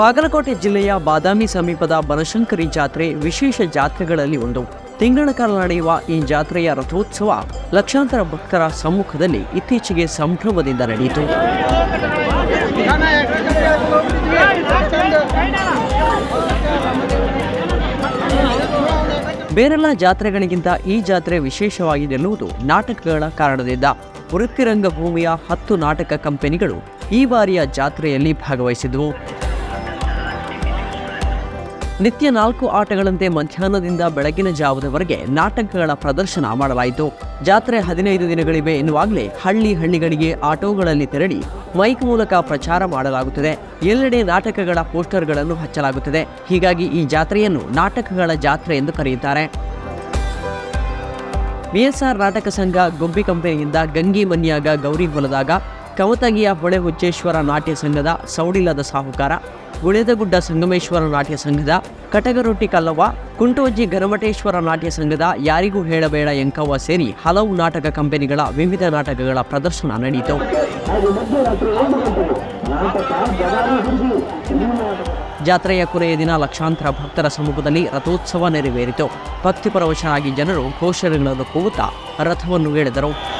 ಬಾಗಲಕೋಟೆ ಜಿಲ್ಲೆಯ ಬಾದಾಮಿ ಸಮೀಪದ ಬನಶಂಕರಿ ಜಾತ್ರೆ ವಿಶೇಷ ಜಾತ್ರೆಗಳಲ್ಲಿ ಒಂದು. ತಿಂಗಳ ಕಾಲ ನಡೆಯುವ ಈ ಜಾತ್ರೆಯ ರಥೋತ್ಸವ ಲಕ್ಷಾಂತರ ಭಕ್ತರ ಸಮ್ಮುಖದಲ್ಲಿ ಇತ್ತೀಚೆಗೆ ಸಂಭ್ರಮದಿಂದ ನಡೆಯಿತು. ಬೇರೆಲ್ಲ ಜಾತ್ರೆಗಳಿಗಿಂತ ಈ ಜಾತ್ರೆ ವಿಶೇಷವಾಗಿದೆ ಎನ್ನುವುದು ನಾಟಕಗಳ ಕಾರಣದಿಂದ. ವೃತ್ತಿರಂಗಭೂಮಿಯ ಹತ್ತು ನಾಟಕ ಕಂಪನಿಗಳು ಈ ಬಾರಿಯ ಜಾತ್ರೆಯಲ್ಲಿ ಭಾಗವಹಿಸಿದವು. ನಿತ್ಯ ನಾಲ್ಕು ಆಟಗಳಂತೆ ಮಧ್ಯಾಹ್ನದಿಂದ ಬೆಳಗಿನ ಜಾವದವರೆಗೆ ನಾಟಕಗಳ ಪ್ರದರ್ಶನ ಮಾಡಲಾಯಿತು. ಜಾತ್ರೆ ಹದಿನೈದು ದಿನಗಳಿವೆ ಎನ್ನುವಾಗಲೇ ಹಳ್ಳಿ ಹಳ್ಳಿಗಳಿಗೆ ಆಟೋಗಳಲ್ಲಿ ತೆರಳಿ ಮೈಕ್ ಮೂಲಕ ಪ್ರಚಾರ ಮಾಡಲಾಗುತ್ತದೆ. ಎಲ್ಲೆಡೆ ನಾಟಕಗಳ ಪೋಸ್ಟರ್ಗಳನ್ನು ಹಚ್ಚಲಾಗುತ್ತದೆ. ಹೀಗಾಗಿ ಈ ಜಾತ್ರೆಯನ್ನು ನಾಟಕಗಳ ಜಾತ್ರೆ ಎಂದು ಕರೆಯುತ್ತಾರೆ. ಬಿಎಸ್ಆರ್ ನಾಟಕ ಸಂಘ ಗೊಂಬಿ ಕಂಪನಿಯಿಂದ ಗಂಗಿ ಮನ್ಯಾಗ ಗೌರಿ ಹೊಲದಾಗ ಕವತಗಿಯ ಹೊಳೆ ಹುಚ್ಚೇಶ್ವರ ನಾಟ್ಯ ಸಂಘದ ಸೌಡಿಲ್ಲದ ಸಾಹುಕಾರ ಗುಳೆದಗುಡ್ಡ ಸಂಗಮೇಶ್ವರ ನಾಟ್ಯ ಸಂಘದ ಕಟಗರೊಟ್ಟಿ ಕಲ್ಲವ್ವ ಕುಂಟೋಜಿ ಗರಮಟೇಶ್ವರ ನಾಟ್ಯ ಸಂಘದ ಯಾರಿಗೂ ಹೇಳಬೇಡ ಎಂಕವ್ವ ಸೇರಿ ಹಲವು ನಾಟಕ ಕಂಪನಿಗಳ ವಿವಿಧ ನಾಟಕಗಳ ಪ್ರದರ್ಶನ ನಡೆಯಿತು. ಜಾತ್ರೆಯ ಕೊನೆಯ ದಿನ ಲಕ್ಷಾಂತರ ಭಕ್ತರ ಸಮ್ಮುಖದಲ್ಲಿ ರಥೋತ್ಸವ ನೆರವೇರಿತು. ಭಕ್ತಿಪರವಶರಾಗಿ ಜನರು ಘೋಷಣೆಗಳನ್ನು ಕೂಗುತ್ತಾ ರಥವನ್ನು ಎಳೆದರು